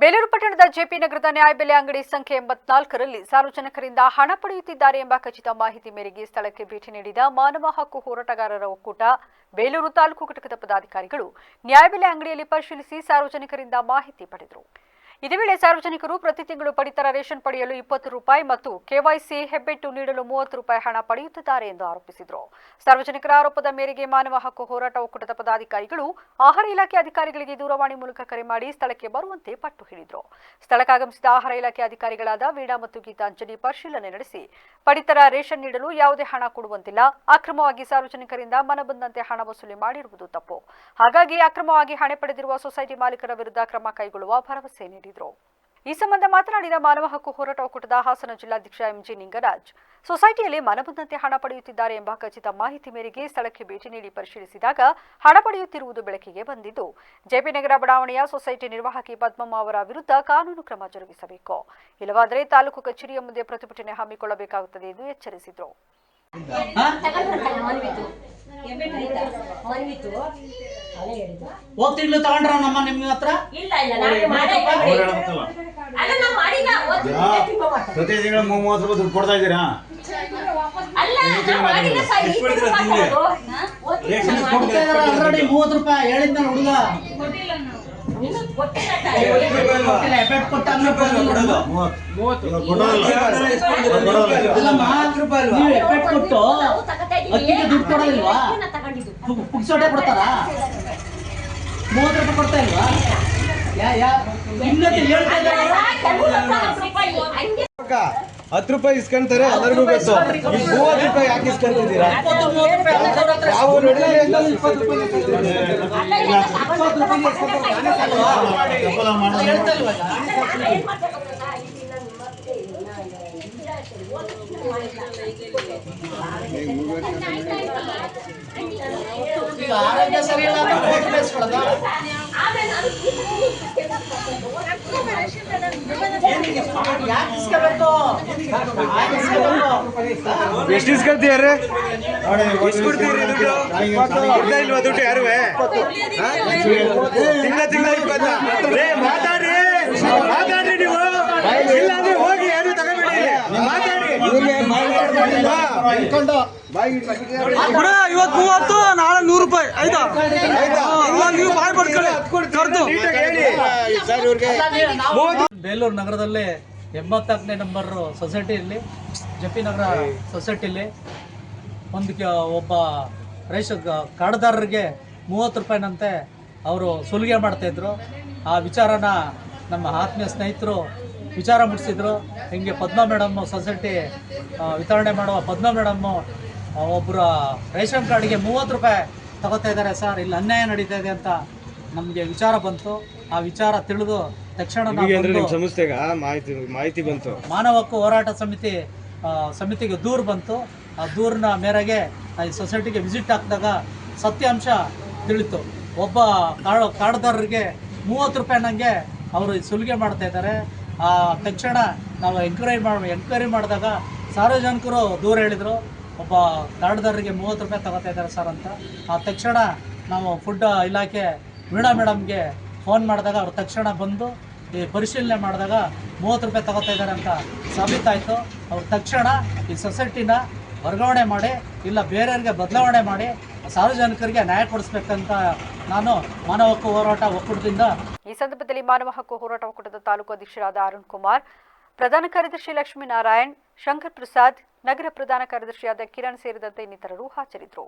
ಬೇಲೂರು ಪಟ್ಟಣದ ಜೆಪಿ ನಗರದ ನ್ಯಾಯಬೆಲೆ ಅಂಗಡಿ ಸಂಖ್ಯೆ ಎಂಬತ್ನಾಲ್ಕರಲ್ಲಿ ಸಾರ್ವಜನಿಕರಿಂದ ಹಣ ಪಡೆಯುತ್ತಿದ್ದಾರೆ ಎಂಬ ಖಚಿತ ಮಾಹಿತಿ ಮೇರೆಗೆ ಸ್ಥಳಕ್ಕೆ ಭೇಟಿ ನೀಡಿದ ಮಾನವ ಹಕ್ಕು ಹೋರಾಟಗಾರರ ಒಕ್ಕೂಟ, ಬೇಲೂರು ತಾಲೂಕು ಘಟಕದ ಪದಾಧಿಕಾರಿಗಳು ನ್ಯಾಯಬೆಲೆ ಅಂಗಡಿಯಲ್ಲಿ ಪರಿಶೀಲಿಸಿ ಸಾರ್ವಜನಿಕರಿಂದ ಮಾಹಿತಿ ಪಡೆದರು. ಇದೇ ವೇಳೆ ಸಾರ್ವಜನಿಕರು ಪ್ರತಿ ತಿಂಗಳು ಪಡಿತರ ರೇಷನ್ ಪಡೆಯಲು ಇಪ್ಪತ್ತು ರೂಪಾಯಿ ಮತ್ತು ಕೆವೈಸಿ ಹೆಬ್ಬೆಟ್ಟು ನೀಡಲು ಮೂವತ್ತು ರೂಪಾಯಿ ಹಣ ಪಡೆಯುತ್ತಿದ್ದಾರೆ ಎಂದು ಆರೋಪಿಸಿದರು. ಸಾರ್ವಜನಿಕರ ಆರೋಪದ ಮೇರೆಗೆ ಮಾನವ ಹಕ್ಕು ಹೋರಾಟ ಒಕ್ಕೂಟದ ಪದಾಧಿಕಾರಿಗಳು, ಆಹಾರ ಇಲಾಖೆ ಅಧಿಕಾರಿಗಳಿಗೆ ದೂರವಾಣಿ ಮೂಲಕ ಕರೆ ಮಾಡಿ ಸ್ಥಳಕ್ಕೆ ಬರುವಂತೆ ಪಟ್ಟು ಹಿಡಿದರು. ಸ್ಥಳಕ್ಕಾಗಮಿಸಿದ ಆಹಾರ ಇಲಾಖೆ ಅಧಿಕಾರಿಗಳಾದ ವೀಣಾ ಮತ್ತು ಗೀತಾಂಜಲಿ ಪರಿಶೀಲನೆ ನಡೆಸಿ, ಪಡಿತರ ರೇಷನ್ ನೀಡಲು ಯಾವುದೇ ಹಣ ಕೊಡುವಂತಿಲ್ಲ, ಅಕ್ರಮವಾಗಿ ಸಾರ್ವಜನಿಕರಿಂದ ಮನಬಂದಂತೆ ಹಣ ವಸೂಲಿ ಮಾಡಿರುವುದು ತಪ್ಪು. ಹಾಗಾಗಿ ಅಕ್ರಮವಾಗಿ ಹಣ ಪಡೆದಿರುವ ಸೊಸೈಟಿ ಮಾಲೀಕರ ವಿರುದ್ಧ ಕ್ರಮ ಕೈಗೊಳ್ಳುವ ಭರವಸೆ ನೀಡಿದರು. ಈ ಸಂಬಂಧ ಮಾತನಾಡಿದ ಮಾನವ ಹಕ್ಕು ಹೋರಾಟ ಒಕ್ಕೂಟದ ಹಾಸನ ಜಿಲ್ಲಾಧ್ಯಕ್ಷ ಎಂಜಿ ನಿಂಗರಾಜ್ ಸೊಸೈಟಿಯಲ್ಲಿ ಮನಬಂದಂತೆ ಹಣ ಪಡೆಯುತ್ತಿದ್ದಾರೆ ಎಂಬ ಖಚಿತ ಮಾಹಿತಿ ಮೇರೆಗೆ ಸ್ಥಳಕ್ಕೆ ಭೇಟಿ ನೀಡಿ ಪರಿಶೀಲಿಸಿದಾಗ ಹಣ ಪಡೆಯುತ್ತಿರುವುದು ಬೆಳಕಿಗೆ ಬಂದಿದ್ದು. ಜೆಪಿ ನಗರ ಬಡಾವಣೆಯ ಸೊಸೈಟಿ ನಿರ್ವಾಹಕಿ ಪದ್ಮಮ್ಮ ಅವರ ವಿರುದ್ಧ ಕಾನೂನು ಕ್ರಮ ಜರುಗಿಸಬೇಕು. ಇಲ್ಲವಾದರೆ ತಾಲೂಕು ಕಚೇರಿಯ ಮುಂದೆ ಪ್ರತಿಭಟನೆ ಹಮ್ಮಿಕೊಳ್ಳಬೇಕಾಗುತ್ತದೆ ಎಂದು ಎಚ್ಚರಿಸಿದರು. ತಿಂಗಳು ತಗೊಂಡ್ರ ನಮ್ಮ ನಿಮ್ಮ ಹತ್ರ? ಇಲ್ಲ ಇಲ್ಲ ನಾನು ಮಾಡೇ ಅಲ್ಲ ನಾವು ಮಾಡಿಲ್ಲ ಒಂದು ತಿಂಗ್ಳು ತಿಂಗ್ಳು ಮಾಡ್ತಾರೆ. ಪ್ರತಿ ತಿಂಗಳ ಮೂವತ್ತು ರೂಪಾಯಿ ದುಡ್ಡು ಕೊಡ್ತಾ ಇದ್ದೀರಾ? ಅಲ್ಲ ನಾವು ಮಾಡಿಲ್ಲ ಸರ್ ಈ ತಿಂಗ್ಳು ಮಾಡ್ತಾರೆ ಅದು. ಒಂದು ತಿಂಗ್ಳು ಮಾಡಿಲ್ಲ. ಆಲ್ರೆಡಿ ಮೂವತ್ತು ರೂಪಾಯಿ ಹೇಳಿದ್ನ ಹುಡುಗ? ಇನ್ನು ಗೊತ್ತಿಲ್ಲ ಸರ್. ಕೊಟ್ಟಿಲ್ಲ, ಎಫೆಕ್ಟ್ ಕೊಟ್ಟ ಆದ್ಮೇಲೆ ನೀವು ಎಫೆಕ್ಟ್ ಕೊಟ್ಟು ನಾವು. ಅಕ್ಕಿಗೆ ದುಡ್ಡು ಕೊಡೋದಿಲ್ವಾ? ಪುಕ್ಸೋಟೆ ಕೊಡ್ತಾರಾ? ಮೂವತ್ತು ಕೊಡ್ತಾ ಇಲ್ವಾ ಹತ್ತು ರೂಪಾಯಿ ಹಂಗೆ ಹತ್ತು ರೂಪಾಯಿ ಇಸ್ಕೊಂತಾರೆ ಎಲ್ಲರಿಗೂ ಬೇಕು ಈ ಮೂವತ್ತು ರೂಪಾಯಿ ಯಾಕೆ ಇಸ್ಕೊಂತಿದ್ದೀರಾ ಇಪ್ಪತ್ತು ಮೂವತ್ತು ರೂಪಾಯಿ ಕೊಡ್ತಾ ಇರ್ತಾರೆ. ಇಸ್ಕೋಬೇಕು? ಯಾಕೆ ಇಸ್ಕೋಬೇಕು? ಎಷ್ಟು ಇಸ್ಕೊಳ್ತೀಯಾರ ಎಷ್ಟು ಕೊಡ್ತೀರಿ ದುಡ್ಡು ಇಲ್ವಾ ದುಡ್ಡು ಯಾರು? ತಿಂಗಳ ತಿಂಗಳ ಇಪ್ಪತ್ತ ರೇ ಮಾತಾಡ್ರಿ. ಮಾತಾಡ್ರಿ ನೀವು. ಇಲ್ಲ ಅಂದ್ರೆ ಹೋಗಿ ಯಾರು ತಗೋಬೇಡಿ. ಮಾತಾಡಿ ಬಿಡ ಇವತ್ತು ಮೂವತ್ತು ನಾಳೆ ನೂರು ರೂಪಾಯಿ. ಆಯ್ತಾ? ಇಲ್ಲ ನೀವು ಬಾಯ್ ಪಡ್ಕೊಳ್ಳಿ. ಕರ್ದು. ಸರ್ ಇವ್ರಿಗೆ ಬೇಲೂರು ನಗರದಲ್ಲಿ ಎಂಬತ್ತಾಕನೇ ನಂಬರ್ ಸೊಸೈಟಿಯಲ್ಲಿ ಪಿ ನಗರ ಸೊಸೈಟಿಲಿ ಒಂದು ಒಬ್ಬ ರೇಷನ್ ಕಾಡದಾರರಿಗೆ ಕಾರ್ಡ್ದಾರರಿಗೆ ಮೂವತ್ತು ರೂಪಾಯಿನಂತೆ ಅವರು ಸುಲಿಗೆ ಮಾಡ್ತಾಯಿದ್ರು ಆ ವಿಚಾರನ ನಮ್ಮ ಆತ್ಮೀಯ ಸ್ನೇಹಿತರು ವಿಚಾರ ಮುಟ್ಟಿಸಿದ್ರು ಹಿಂಗೆ ಪದ್ಮ ಮೇಡಮ್ಮು ಸೊಸೈಟಿ ವಿತರಣೆ ಮಾಡುವ ಪದ್ಮ ಮೇಡಮ್ಮು ಒಬ್ಬರ ರೇಷನ್ ಕಾರ್ಡ್ಗೆ ಮೂವತ್ತು ರೂಪಾಯಿ ತಗೋತಾ ಇದ್ದಾರೆ ಸರ್ ಇಲ್ಲಿ ಅನ್ಯಾಯ ನಡೀತಾ ಇದೆ ಅಂತ ನಮಗೆ ವಿಚಾರ ಬಂತು. ಆ ವಿಚಾರ ತಿಳಿದು ತಕ್ಷಣ ಬಂದು ಮಾಹಿತಿ ಮಾಹಿತಿ ಬಂತು. ಮಾನವ ಹಕ್ಕು ಹೋರಾಟ ಸಮಿತಿ ಸಮಿತಿಗೆ ದೂರು ಬಂತು. ಆ ದೂರಿನ ಮೇರೆಗೆ ಆ ಈ ಸೊಸೈಟಿಗೆ ವಿಸಿಟ್ ಹಾಕಿದಾಗ ಸತ್ಯಾಂಶ ತಿಳಿತು. ಒಬ್ಬ ಕಾಡು ಕಾಡ್ದಾರರಿಗೆ ಮೂವತ್ತು ರೂಪಾಯಿ ನನಗೆ ಅವರು ಸುಲಿಗೆ ಮಾಡ್ತಾ ಇದ್ದಾರೆ. ಆ ತಕ್ಷಣ ನಾವು ಎಂಕ್ವೈರಿ ಮಾಡಿ ಎಂಕ್ವೈರಿ ಮಾಡಿದಾಗ ಸಾರ್ವಜನಿಕರು ದೂರ ಹೇಳಿದರು. ಒಬ್ಬ ಕಾರ್ಡ್ದಾರರಿಗೆ ಮೂವತ್ತು ರೂಪಾಯಿ ತಗೋತಾ ಇದ್ದಾರೆ ಸರ್ ಅಂತ. ಆ ತಕ್ಷಣ ನಾವು ಫುಡ್ ಇಲಾಖೆ ವೀಣಾ ಮೇಡಮ್ಗೆ ಫೋನ್ ಮಾಡಿದಾಗ ಅವ್ರು ತಕ್ಷಣ ಬಂದು ಈ ಪರಿಶೀಲನೆ ಮಾಡಿದಾಗ ಮೂವತ್ತು ರೂಪಾಯಿ ತಗೋತಾ ಇದ್ದಾರೆ ಅಂತ ಸಾಬೀತಾಯಿತು. ಅವ್ರು ತಕ್ಷಣ ಈ ಸೊಸೈಟಿನ ವರ್ಗಾವಣೆ ಮಾಡಿ, ಇಲ್ಲ ಬೇರೆಯವ್ರಿಗೆ ಬದಲಾವಣೆ ಮಾಡಿ ಸಾರ್ವಜನಿಕರಿಗೆ ನ್ಯಾಯ ಕೊಡಿಸ್ಬೇಕಂತ ನಾನು ಮಾನವ ಹಕ್ಕು ಹೋರಾಟ ಒಕ್ಕೂಟದಿಂದ ಈ ಸಂದರ್ಭದಲ್ಲಿ ಮಾನವ ಹಕ್ಕು ಹೋರಾಟ ಒಕ್ಕೂಟದ ತಾಲೂಕು ಅಧ್ಯಕ್ಷರಾದ ಅರುಣ್ ಕುಮಾರ್, ಪ್ರಧಾನ ಕಾರ್ಯದರ್ಶಿ ಲಕ್ಷ್ಮೀನಾರಾಯಣ್ ಶಂಕರ್ ಪ್ರಸಾದ್, ನಗರ ಪ್ರಧಾನ ಕಾರ್ಯದರ್ಶಿಯಾದ ಕಿರಣ್ ಸೇರಿದಂತೆ ಇನ್ನಿತರರು ಹಾಜರಿದ್ದರು.